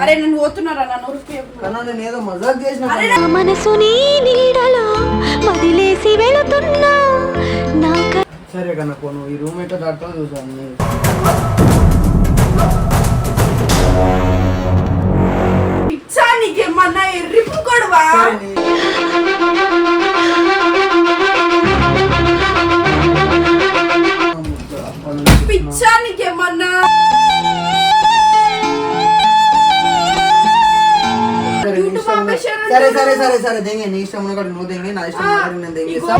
అరే నేను పోతున్నారా నన్ను. నా మనసుని నీడలో వదిలేసి వెళుతున్నా. నా క- సరే కన్నా పోను. ఈ రూమ్ ఎట్లా దాటుతో చూసాను. పిచ్చా నీకేమన్నా ఎర్రిపు కొడవా? అంటారు. సరే సరే సరే దెంగే? నీ ఇష్టం ఉన్న కాడ నువ్వు దెంగే? నా ఇష్టం ఉన్న కాడ నేను దెంగేస్తా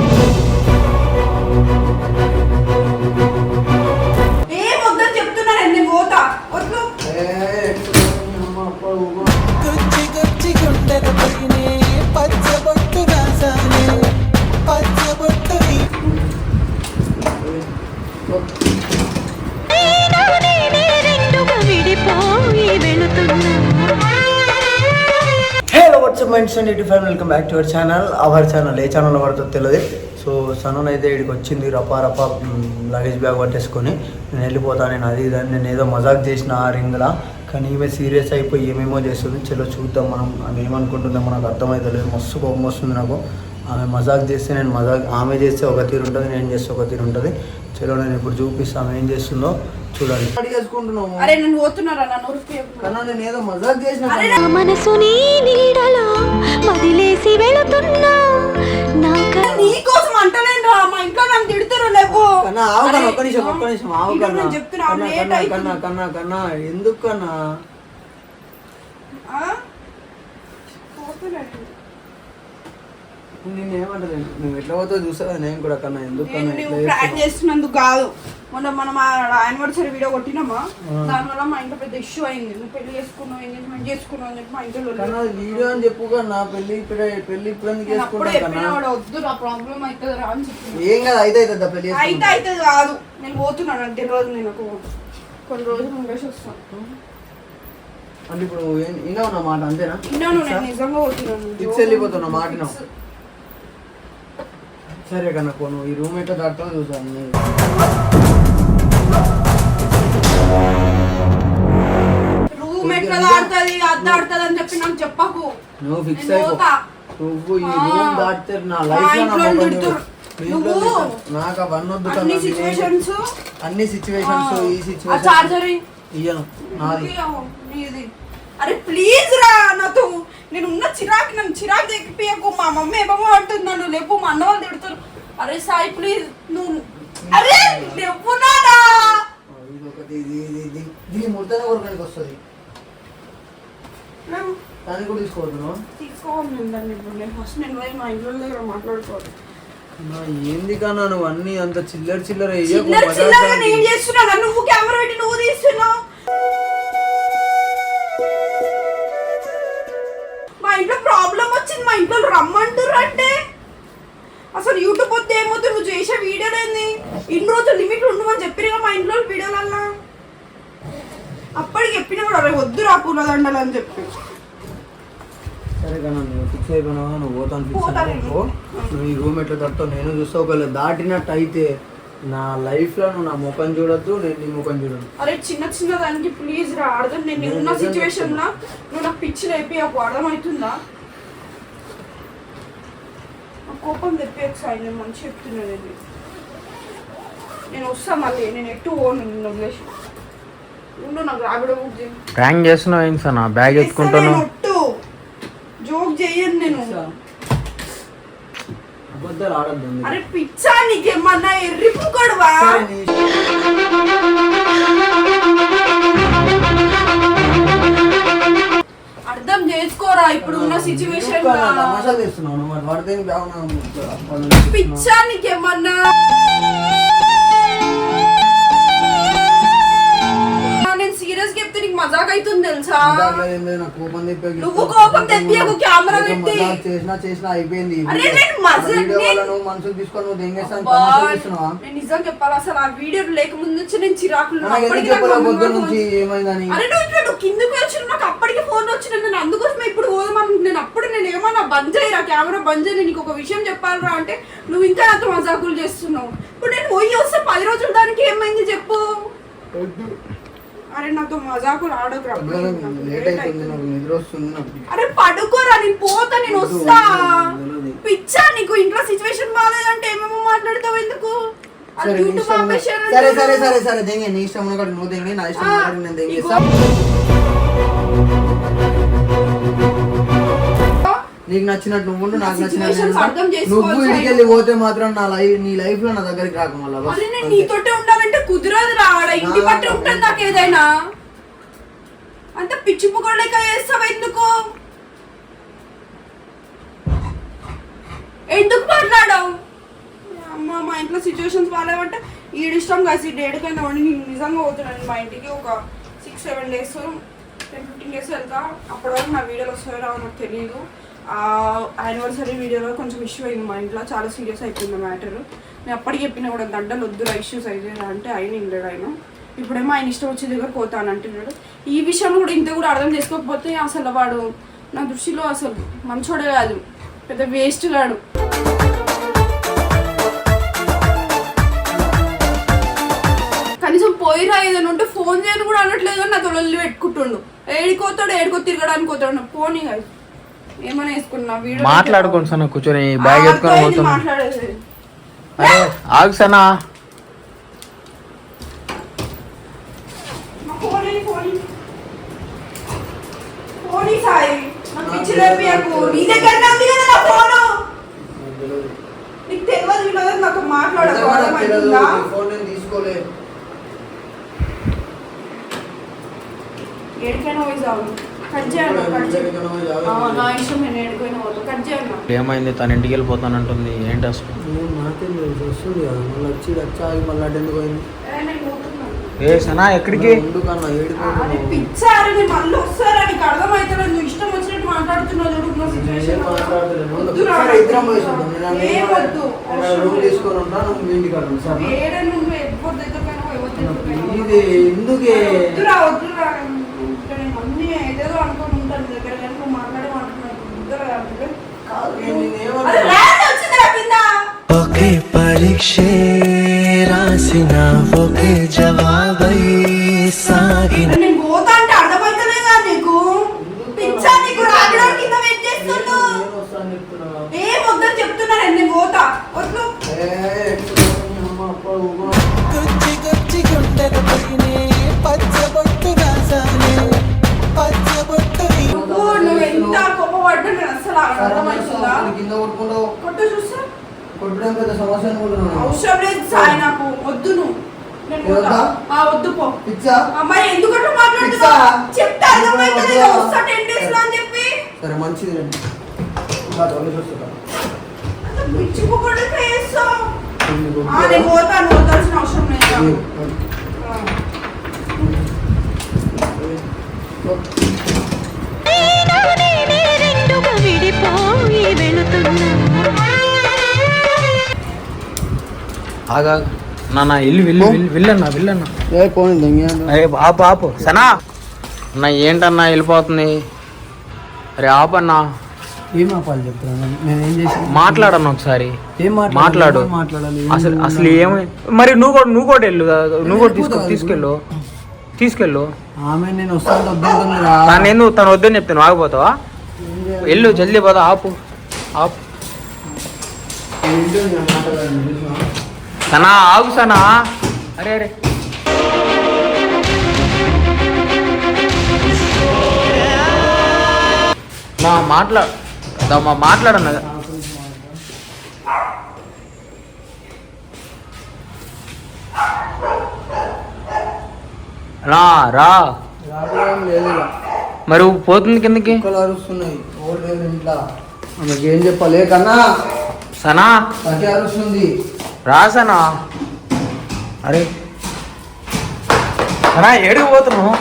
ఏం వద్దని చెప్తున్నాను నేను పోతా? వద్దు. ఏ, అమ్మ, అప్ప, ఊగు. గుచ్చి గుచ్చి గుండెల పైనే పచ్చబొట్టు రాసానే నేనే రెండుగా విడిపోయి వెళుతున్నా. Hello what's up minds and ఇటు family welcome back to our channel our channel A channel పడుతుందో తెలియదు సో సనన్ అయితే ఇక్కడికి వచ్చింది రపా రపా లగేజ్ బ్యాగ్ పట్టేసుకొని. నేను వెళ్ళిపోతాను నేను అది ఇది అని నేను ఏదో మజాక్ చేసిన ఆ రింగ్లా కానీ ఈమె సీరియస్ అయిపోయి ఏమేమో చేస్తుంది. చలో చూద్దాం మనం ఆమె ఏమనుకుంటుందో మనకు అర్థమవుతలేదు మస్తు కోపం వస్తుంది నాకు. ఆమె మజాక్ చేస్తే నేను మజాక్ ఆమె చేస్తే ఒక తీరు ఉంటుంది నేను చేస్తే ఒక తీరు ఉంటుంది. చలో నేను ఇప్పుడు చూపిస్తాను. ఏం చేస్తుందో చూడాలి. చేసుకుంటున్నాము అరే నేను పోతున్నారా నన్ను నేను ఏదో మజాక్ చేసిన నీడలో వెళుతున్నా. నీ కోసం అంటలేనురా మా ఇంట్లో నన్ను తిడుతురు లేవు. కన్నా ఆవు కన్నా ఒక్క నిమిషం ఒక్క నిమిషం ఆవు కన్నా. కన్నా లేట్ కన్నా. కన్నా కన్నా కన్నా. ఎందుకు కన్నా? ఆ? నేను ఏమంటలేదు నువ్వు ఎట్లా పోతావు చూసావా నేను కూడా కన్నా ఎందుకు నువ్వు చేస్తున్నావు? చేస్తున్నందుకు కాదు. మొన్న మనం యానివర్సరీ వీడియో కొట్టినామా. దానివల్ల మా ఇంట్లో పెద్ద ఇష్యూ అయింది. నువ్వు పెళ్ళి చేసుకున్నావు ఎంగేజ్మెంట్ చేసుకున్నావు అని చెప్పి మా ఇంట్లో. కన్నా వీడియో అని చెప్పు కన్నా పెళ్ళి ఇప్పుడు పెళ్ళి ఇప్పుడు ఎందుకు కన్నా? వాడు వద్దు నా ప్రాబ్లం అవుతుంది రా అని చెప్పిన. ఏం కదా అయితే అవుతుందా పెళ్ళి అయితే అయితే కాదు. నేను పోతున్నాను అంటే రోజు నేను ఒక కొన్ని రోజులు ఉండేసి వస్తాను అంటే ఇప్పుడు విన్నావు నా మాట అంతేనా? విన్నాను నేను నిజంగా పోతున్నాను. ఫిక్స్ వెళ్ళిపోతున్నా మాట. సరే కన్నా పోను ఈ రూమ్ ఎట్లా దాటుతో చూసాను నేను. రూమ్ ఎట్లా అద్ద ఆడుతుంది అని చెప్పి నాకు చెప్పకు నువ్వు ఫిక్స్ నేను అయిపో పోతా. నువ్వు ఈ. రూమ్ దాటితే నా మా లైఫ్ ఇంట్లో తిడుతురు. నువ్వు. నాకు అవన్నీ వద్దు అన్ని కన్నా సిచ్యువేషన్స్ అన్ని సిచ్యువేషన్స్ ఈ ఆ సిచ్యువేషన్ చార్జర్ ఇయ్యను నాది నీది అరే ప్లీజ్ రా నాతో నేను ఉన్న చిరాకు నన్ను చిరాకు తెప్పియకు మా మమ్మీ ఏమో అంటుంది నన్ను లేపు మా అన్న వాళ్ళు తిడుతారు. అరే సాయి ప్లీజ్ నువ్వు అరే దీని ముడతనే కొరకడానికి వస్తుంది దాన్ని కూడా తీసుకోవద్దు తీసుకోవాలి నేను ఇప్పుడు. నేను ఫస్ట్ నేను పోయి మా ఇంట్లో దగ్గర మాట్లాడుకోవాలి. నా ఏంది కన్నా నువ్వు అన్ని అంత చిల్లర చిల్లర వేయకు, చిల్లర మజాక్ చిల్లరగా దానికి. నేను చేస్తున్నా నువ్వు కెమెరా పెట్టి నువ్వు తీస్తున్నావు? ప్రాబ్లం వచ్చింది మా ఇంట్లో రమ్మంటారు అంటే అసలు యూట్యూబ్ వద్ద ఏమవుతుంది నువ్వు చేసే వీడియోలు ఏంది? ఇన్ని రోజులు లిమిట్ ఉండమని చెప్పిరుగా మా ఇంట్లో వీడియోలల్లా. అప్పటికి చెప్పినా కూడా అరే వద్దు రా పూలదండలు అని చెప్పి. సరే నువ్వు ఫిక్స్ అయిపోయినావా? నువ్వు పోతాను ఫిక్స్ పోతాను. అయిపో నువ్వు ఈ రూమ్ ఎట్లా తడతావు నేను చూస్తా ఒకవేళ దాటినట్టు అయితే నా లైఫ్లో నువ్వు నా ముఖం చూడొద్దు నేను నీ ముఖం చూడను. అరే చిన్న చిన్న దానికి ప్లీజ్ రా అర్థం నేను నేను ఉన్న నిజంగా సిచ్యువేషన్ లా నువ్వు నాకు పిచ్చి లేపి ఒక అర్థమవుతుందా? నా కోపం తెప్పి ఒకసారి నేను మంచి చెప్తున్నాను ఇది నేను వస్తా మళ్ళీ నేను ఎటు పోను నిన్ను వదిలేసి. ఉండు నాకు రాబిడ బుక్ చేయి ప్రాంక్ చేస్తున్నావు ఏంటి సార్ నా బ్యాగ్ ఒట్టు. జోక్ చేయను నేను. అబద్ధాలు ఆడద్దు అందుకే. అరే పిచ్చా నీకేమన్నా ఎర్రిపు కొడవా. అర్థం చేసుకోరా ఇప్పుడు ఉన్న సిచ్యువేషన్ ఎందుకు అన్నా మజాక్ అవుతుంది తెలుసా కోపం తెప్పి నువ్వు కోపం తెప్పియకు, కెమెరా పెట్టి. చేసినా చేసినా అయిపోయింది. మనుషులు తీసుకొని నువ్వు దెంగేస్తాను నేను నిజం చెప్పాలి అసలు? ఆ వీడియో లేకముందు నుంచి నేను చిరాకులు నుంచి ఏమైందని. అరే నువ్వు ఇట్లా నువ్వు కిందకి వచ్చి నాకు అప్పటికి ఫోన్ వచ్చిన నేను అందుకోసమే ఇప్పుడు పోదామని నేను అప్పుడు నేను ఏమన్నా బంద్ చేయరా? కెమెరా బంద్ చేయి నీకు ఒక విషయం చెప్పాలరా అంటే నువ్వు ఇంకా నాతో మజాకులు చేస్తున్నావు. ఇప్పుడు నేను పోయి వస్తే పది రోజులు దానికి ఏమైంది చెప్పు. అరే నాతో మజాకులు ఆడకురా అరే పడుకోరా నేను పోతా నేను వస్తా. పిచ్చా నీకు ఇంట్లో సిచ్యువేషన్ బాగాలేదంటే ఏమేమో మాట్లాడతావు ఎందుకు? సరే సరే సరే సరే దెంగే నీ ఇష్టం ఉన్న కాడ నువ్వు దెంగే నా ఇష్టం ఉన్న కాడ నేను దెంగేస్తా నీకు నచ్చినట్టు నువ్వు నాకు నచ్చినట్టు నువ్వు ఇంటికి వెళ్ళి పోతే మాత్రం నా లైఫ్ నీ లైఫ్లో నా దగ్గరికి రాకు మళ్ళా కుదరదు రా ఆడ ఇంటి పట్టి ఉంటుంది నాకు ఏదైనా. అంత పిచ్చి పుగోళ్ళక చేస్తావు ఎందుకు? ఎందుకు మాట్లాడావు? అమ్మ మా ఇంట్లో సిచ్యువేషన్స్ బాగాలేవంటే ఈడిష్టం కాసి డేట్కైనా వండి నేను నిజంగా పోతున్నాను. మా ఇంటికి ఒక six seven days ten fifteen days వెళ్తా. అప్పటి వరకు నా వీడియోలు వస్తాయో రావో నాకు తెలియదు యానివర్సరీ వీడియోలో కొంచెం ఇష్యూ అయింది మా ఇంట్లో. చాలా సీరియస్ అయిపోయింది మ్యాటర్ నేను అప్పటికి చెప్పిన కూడా దండలు వద్దురా ఇష్యూస్ అయితే అంటే ఆయన ఇండడు ఆయన. ఇప్పుడేమో ఆయన ఇష్టం వచ్చే దగ్గర పోతాను అంటున్నాడు. ఈ విషయంలో కూడా ఇంత కూడా అర్థం చేసుకోకపోతే అసలు వాడు నా దృష్టిలో అసలు మంచోడే కాదు పెద్ద వేస్ట్ గాడు. కనీసం పోయిరా ఏదైనా ఉంటే ఫోన్ చేయను కూడా అనట్లేదు కానీ నాతో లొల్లి పెట్టుకుంటుండు. ఏడికోతాడు ఏడుకో తిరగడానికి పోతాడు. పోనీ కాదు ఏమైనా వేసుకున్నా వీడియో మాట్లాడుకోండి సన్న కూర్చొని బ్యాగ్ ఎత్తుకొని మాట్లాడేది. ఆగు సనా మా ఫోన్ ఏంటి, ఫోన్ ఏంటి? ఫోన్ ఈ సాయి నాకు పిచ్చి లేపియకు. నీ దగ్గరనే ఉంది కదా నా ఫోను? నీకు తెలియదు వీళ్ళతో నాతో మాట్లాడకు నాకు తెలియదు, అర్థమవుతుందా నీ ఫోన్ నేను తీసుకోలే ఏడికైనా పోయి చావు కట్ కట్ నా ఇష్టం నేను కట్ ఏమైంది? తన ఇంటికి వెళ్ళిపోతానంటుంది ఏంటి అసలు? నేను నాకేం తెలుసు. వస్తుంది కదా. మళ్ళీ వచ్చి మళ్ళీ అటు ఎందుకు పోయింది? ఏ, సనా ఎక్కడికి? ఎందుకన్నా అరే ఏడిపోతున్నావు పిచ్చారు నేను మళ్ళీ వస్తారా? నీకు అర్థమవుతుంది నువ్వు ఇష్టం వచ్చినట్టు మాట్లాడుతున్నావు చూడు నా నేనేం situation. మాట్లాడతలేను. వద్దురా. సరే, ఇద్దరం పోయి చూద్దాం. నేను అన్ని ఏం వద్దు. నేను రూమ్ తీసుకొని ఉంటా నువ్వు మీ ఇంటికి వెళ్ళు, సరేనా? ఏడ నువ్వు ఎవరి దగ్గరకైనా పో, ఎవరి దగ్గరకైనా పో. ఇది ఎందుకే వద్దురా వద్దురా ఇంకా నేను అన్ని ఏదేదో అనుకుని ఉంటాను నీ దగ్గర కానీ నువ్వు మాట్లాడే మాట్లాడుతున్నాను వద్దురా అందుకే. నేను నేనేమన్నా- అరే ల్యాండ్ వచ్చిందిరా కింద ఒకే పరీక్షే రాసిన ఒకే జవాబై సాగిన. అర్థమవుతుందా? కింద కొట్టుకుంటావు కొట్టు చూస్తా. కొట్టడం పెద్ద సమస్య అనుకుంటున్నాను. అవసరం లేదు సాయి నాకు. వద్దు నువ్వు. వద్దా? పో. అమ్మాయి ఎందుకంటే పిచ్చా. మాట్లాడుతున్నావు చెప్తే అర్థమవుతుంది వద్దా? వస్తా టెన్ డేస్లో అని చెప్పి. సరే మంచిది రండి. చేస్తావు. నేను పోతాను పోతాల్సిన అవసరం లేదు. వెళుతున్నా ఆగా నాన్న ఇల్లు వెళ్ళి వెళ్ళన్నా వెళ్ళన్నా. ఏ పోనీ దొంగ. అరే ఆపు ఆపు. సనా. అన్న ఏంటన్నా వెళ్ళిపోతుంది? అరే ఆపన్నా. ఏం ఆపాలి చెప్తున్నా? నేను ఏం చేసి మాట్లాడన్నా ఒకసారి. ఏం? మాట్లాడు. మాట్లాడాలి? అసలు? అసలు ఏమి మరి నువ్వు కూడా నువ్వు కూడా వెళ్ళు. నువ్వు కూడా తీసుకో తీసుకెళ్ళు. తీసుకెళ్ళు. ఆమె నేను వస్తాను తను ఎందుకు తను వద్దని చెప్తాను ఆగిపోతావా? వెళ్ళు జల్దీ పోదా ఆపు. సనా ఆగు సనా. అరే అరే. మా మాట్లా మా మాట్లాడన్నా. రా రా. మరి పోతుంది కిందకి? ఇంట్లో? ఆమెకి ఏం చెప్పాలి కన్నా? సనా? తకే అరుస్తుంది. రా సనా అరే. సనా ఏడికి పోతున్నావు?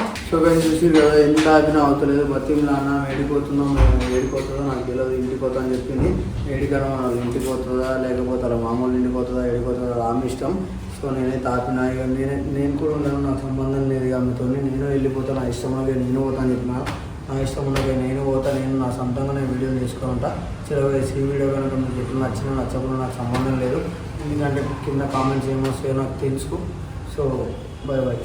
కానీ చూసి కదా ఎంత ఆపినా అవుతలేదు? బతికి నాన్న ఏడిపోతున్నాం ఏడిపోతుందో నాకు తెలియదు ఇంటికి పోతా అని చెప్పింది. ఏడికన్నా ఇంటికి పోతుందా లేకపోతే వాళ్ళ మామూలు ఇంటికి పోతుందా ఏడిపోతుందా ఆమె ఇష్టం. సో నేనైతే ఆపిన ఇక నేనే నేను కూడా ఉన్నాను నాకు సంబంధం లేదు. ఆమెతో నేను వెళ్ళిపోతా నా ఇష్టం నేను పోతా అని చెప్పిన. నా ఇష్టం ఉన్నది నేను పోతా నేను నా సొంతంగా నేను వీడియో తీసుకొని ఉంటా చిరవేసి ఈ వీడియో కనుక మీకు ఎట్లా నచ్చినా నచ్చకుండా నాకు సంబంధం లేదు. ఎందుకంటే కింద కామెంట్స్ ఏమొస్తాయో నాకు తెలుసు. So by by